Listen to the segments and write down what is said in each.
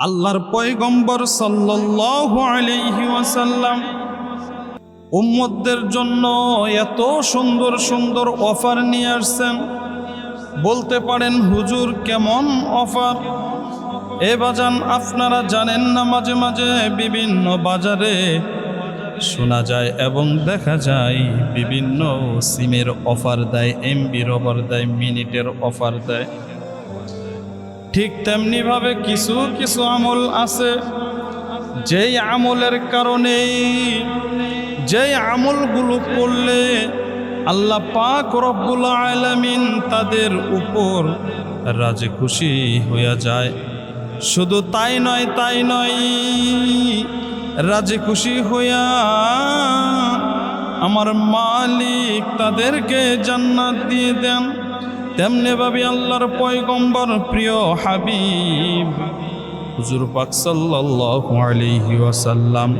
আল্লাহর পয়গম্বর ওয়াসাল্লাম উম্মতদের জন্য এত সুন্দর সুন্দর অফার নিয়ে আসছেন। বলতে পারেন, হুজুর, কেমন অফার? এ বাজান, আপনারা জানেন না, মাঝে মাঝে বিভিন্ন বাজারে শোনা যায় এবং দেখা যায় বিভিন্ন সিমের অফার দেয় এমবির অফার দেয়, মিনিটের অফার দেয়। ঠিক তেমনিভাবে কিছু কিছু আমল আছে। যেই আমলের কারণে যেই আমলগুলো করলে আল্লাহ পাক রব্বুল আলামিন তাদের উপর রাজে খুশি হইয়া যায়। শুধু তাই নয় তাই নয়, রাজে খুশি হইয়া আমার মালিক তাদেরকে জান্নাত দিয়ে দেন। তেমনি ভাবে আল্লাহর পয়গম্বর প্রিয় হাবিব, হুজুর পাক সাল্লাল্লাহু আলাইহি ওয়াসাল্লাম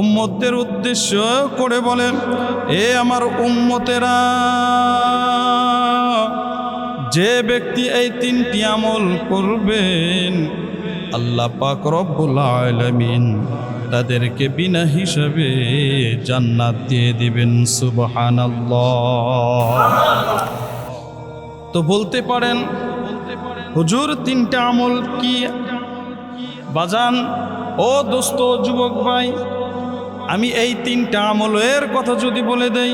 উম্মতদের উদ্দেশ্য করে বলেন, এ আমার উম্মতেরা, যে ব্যক্তি এই তিনটি আমল করবেন, আল্লাহ পাক রব্বুল আলামিন তাদেরকে বিনা হিসাবে জান্নাত দিয়ে দিবেন, সুবহানাল্লাহ। তো বলতে পারেন, হুজুর, তিনটা আমল কি? বাজান, ও দোস্ত, যুবক ভাই, আমি এই তিনটা আমলের কথা যদি বলে দেই,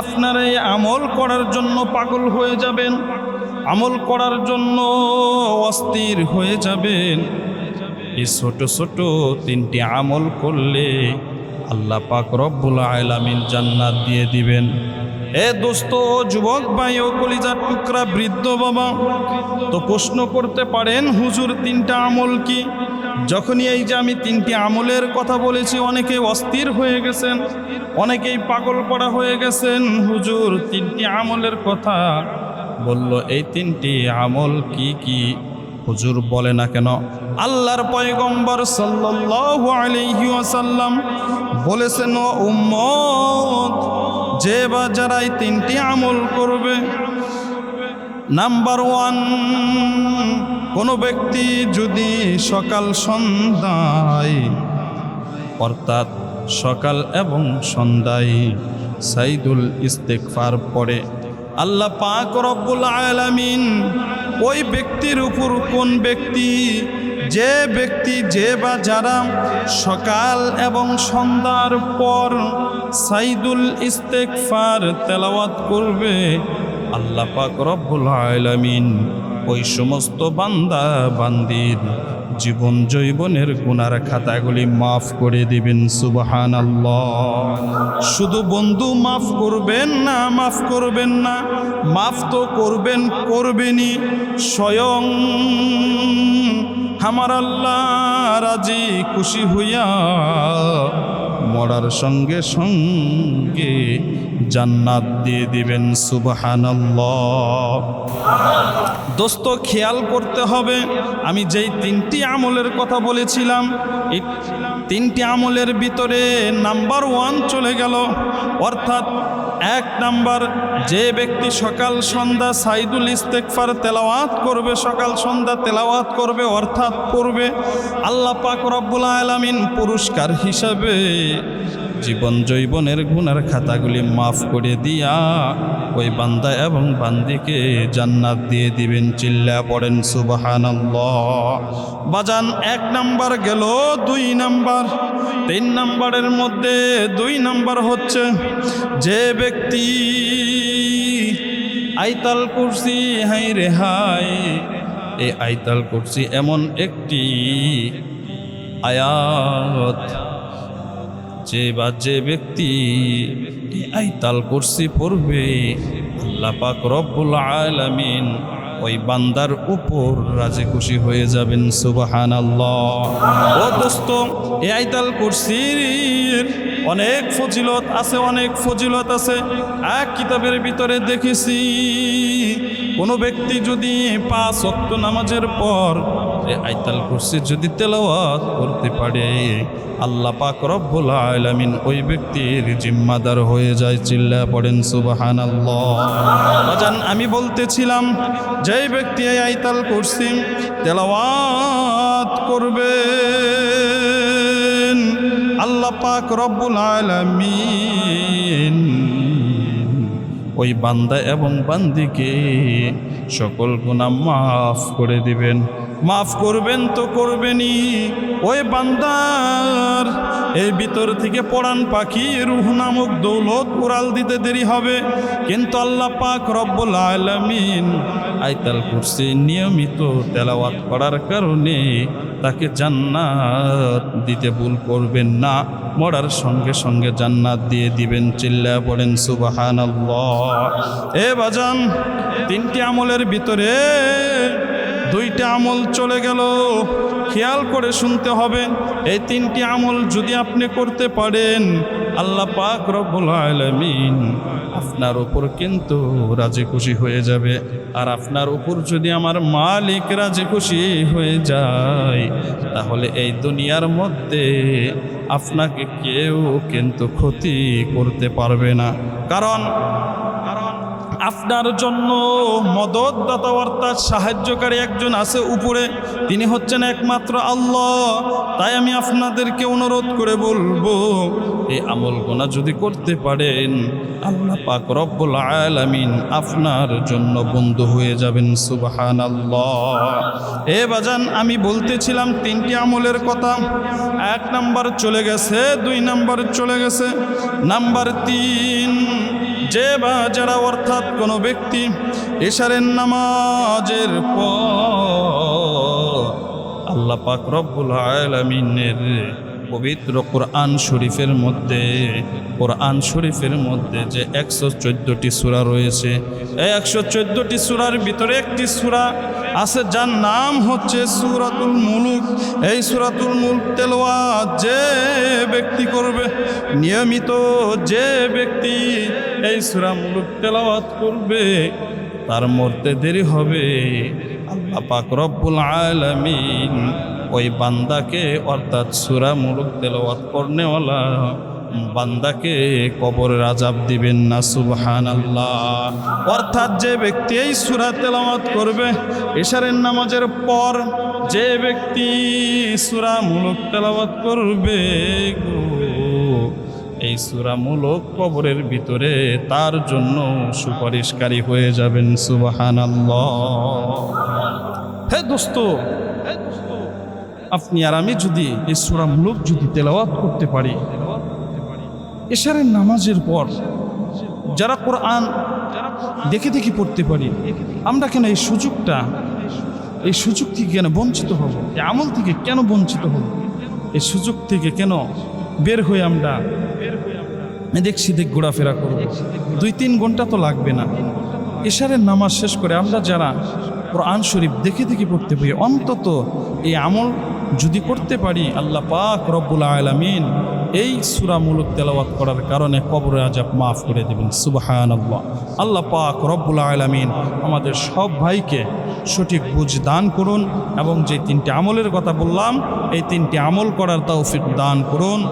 আপনারা এই আমল করার জন্য পাগল হয়ে যাবেন, আমল করার জন্য অস্থির হয়ে যাবেন। এই ছোট ছোট তিনটি আমল করলে আল্লাহ পাক রব্বুল আলামিন জান্নাত দিয়ে দিবেন। এ দোস্ত, যুবক ভাই ও কলিজার টুকরা বৃদ্ধ বাবা, তো প্রশ্ন করতে পারেন, হুজুর তিনটা আমল কি? যখনই এই যে আমি তিনটি আমলের কথা বলেছি অনেকে অস্থির হয়ে গেছেন, অনেকেই পাগল করা হয়ে গেছেন, হুজুর তিনটি আমলের কথা বলল, এই তিনটি আমল কি কি? হুজুর বলে না কেন, আল্লাহর পয়গম্বর সাল্লাল্লাহু আলাইহি ওয়াসাল্লাম বলেছেন, ও উম্মত যে বা যারাই তিনটি আমল করবে, নাম্বার ওয়ান, কোনো ব্যক্তি যদি সকাল সন্ধ্যায়, অর্থাৎ সকাল এবং সন্ধ্যায় সাইদুল ইস্তেকফার পড়ে, আল্লাহ পাক রব্বুল আলামিন ওই ব্যক্তির উপর কোন ব্যক্তি, যে ব্যক্তি, যে বা যারা সকাল এবং সন্ধ্যার পর সাইদুল ইস্তেকফার তেলাওয়াত করবে আল্লাহ পাক রব্বুল আলামিন। ওই সমস্ত বান্দা বান্দির জীবন জৈবনের গুনার খাতাগুলি মাফ করে দিবেন সুবহান শুধু বন্ধু মাফ করবেন না, মাফ করবেন না, মাফ তো করবেন, করবেনই। স্বয়ং আমার আল্লাহ রাজি খুশি হইয়া মরার সঙ্গে সঙ্গে জান্নাত দিয়ে দিবেন, সুবহানাল্লাহ। দোস্ত, খেয়াল করতে হবে, আমি যেই তিনটি আমলের কথা বলেছিলাম তিনটি আমলের ভিতরে নাম্বার ওয়ান চলে গেল, অর্থাৎ এক নাম্বার, যে ব্যক্তি সকাল সন্ধ্যা সাইদুল ইস্তেকফার তেলাওয়াত করবে, সকাল সন্ধ্যা তেলাওয়াত করবে, অর্থাৎ পড়বে, আল্লাহ পাক রব্বুল আলমিন পুরস্কার হিসাবে জীবন জৈবনের গুনার খাতাগুলি মাফ করে দিয়া ওই বান্দা এবং বান্দিকে জান্নাত দিয়ে দিবেন, চিল্লা পড়েন সুবাহান বাজান এক নাম্বার গেল, দুই নাম্বার। তিন নাম্বারের মধ্যে দুই নাম্বার হচ্ছে, যে ব্যক্তি আইতাল কুরসি, হাই রে হাই, এই আইতাল কুরসি এমন একটি আয়াত যে বা যে ব্যক্তি আইতাল কুরসি পড়বে আল্লাহ পাক রব্বুল আলামিন ওই বান্দার উপর রাজে খুশি হয়ে যাবেন সুবাহান ও দোস্ত, এই আইতাল কুরসির অনেক ফজিলত আছে, অনেক ফজিলত আছে। এক কিতাবের ভিতরে দেখেছি, কোনো ব্যক্তি যদি পাঁচ অক্ত নামাজের পর করে আইতাল কুরসি যদি তেলাওয়াত করতে পারে, আল্লাহ পাক রব্বুল আলামিন ওই ব্যক্তির জিম্মাদার হয়ে যায়, চিল্লা পড়েন, সুবহানাল্লাহ। বাজান, আমি বলতেছিলাম যে ব্যক্তি আইতাল কুরসি তেলাওয়াত করবে আল্লাহ পাক রব্বুল আলামিন ওই বান্দা এবং বান্দিকে সকল গুণা মাফ করে দিবেন। মাফ করবেন তো করবেনই। ওই বান্দার এর ভিতর থেকে পড়ান পাখি রুহ নামক দৌলত উড়াল দিতে দেরি হবে। কিন্তু আল্লাহ পাক রব্বুল আলামিন আইতাল কুরসি নিয়মিত তেলাওয়াত করার কারণে তাকে জান্নাত দিতে ভুল করবেন না। মরার সঙ্গে সঙ্গে জান্নাত দিয়ে দিবেন চিল্লা পড়েন সুবাহান এ বাজান, তিনটি আমলের ভিতরে দুইটা আমল চলে গেল। খেয়াল করে শুনতে হবে, এই তিনটি আমল যদি আপনি করতে পারেন, আল্লাহ পাক রব্বুল আলামিন আপনার উপর কিন্তু রাজি খুশি হয়ে যাবে। আর আপনার উপর যদি আমার মালিক রাজি খুশি হয়ে যায়, তাহলে এই দুনিয়ার মধ্যে আপনাকে কেউ কিন্তু ক্ষতি করতে পারবে না। কারণ আপনার জন্য মদতদাতা অর্থাৎ সাহায্যকারী একজন আছে উপরে, তিনি হচ্ছেন একমাত্র আল্লাহ। তাই আমি আপনাদেরকে অনুরোধ করে বলব এই আমল গোনা যদি করতে পারেন, আল্লাহ পাক রব্বুল আলামিন আপনার জন্য বন্ধু হয়ে যাবেন সুবাহান আল্লাহ এ বাজান, আমি বলতেছিলাম তিনটি আমলের কথা। এক নাম্বার চলে গেছে, দুই নাম্বার চলে গেছে। নাম্বার তিন যে বা যারা অর্থাৎ কোনো ব্যক্তি এশারের নামাজের পর আল্লাহ পাক রব্বুল আলামিনের পবিত্র কোরআন শরীফের মধ্যে, কোরআন শরীফের মধ্যে যে একশো চোদ্দোটি সুরা রয়েছে, এই একশো চোদ্দোটি সুরার ভিতরে একটি সুরা আছে যার নাম হচ্ছে সুরাতুল মুলুক। এই সুরাতুল মুলক তেলোয়া যে ব্যক্তি করবে, নিয়মিত যে ব্যক্তি এই সুরা মুলুক তেলাওয়াত করবে, তার মরতে দেরি হবে। আল্লাহ পাক রব্বুল আলামিন ওই বান্দাকে, অর্থাৎ সুরা মুলুক তেলাওয়াত করনেওয়ালা বান্দাকে কবরের আজাব দিবেন না সুবহান আল্লাহ অর্থাৎ যে ব্যক্তি এই সুরা তেলামত করবে, এশারের নামাজের পর যে ব্যক্তি সুরা মুলুক তেলাওয়াত করবে এই সুরামূলক কবরের ভিতরে তার জন্য সুপারিশকারী হয়ে যাবেন সুবাহান হে দোস্ত আপনি আর আমি যদি এই সুরামূলক যদি তেলাওয়াত করতে পারি। এশারের নামাজের পর যারা কোরআন দেখে দেখে পড়তে পারি, আমরা কেন এই সুযোগটা, এই সুযোগ থেকে কেন বঞ্চিত হব? এই আমল থেকে কেন বঞ্চিত হব? এই সুযোগ থেকে কেন বের হয়ে আমরা এদিক সেদিক ঘোরাফেরা করব? দুই তিন ঘণ্টা তো লাগবে না। এশারের নামাজ শেষ করে আমরা যারা কোরআন শরীফ দেখে দেখে পড়তে পারি, অন্তত এই আমল যদি করতে পারি, আল্লাহ পাক রব্বুল আলমিন এই সুরামূলক তেলাওয়াত করার কারণে কবর আজাব মাফ করে দেবেন। সুবাহান আল্লাহ আল্লাহ পাক রব্বুল আলমিন আমাদের সব ভাইকে সঠিক বুঝ দান করুন এবং যে তিনটি আমলের কথা বললাম, এই তিনটি আমল করার তৌফিক দান করুন।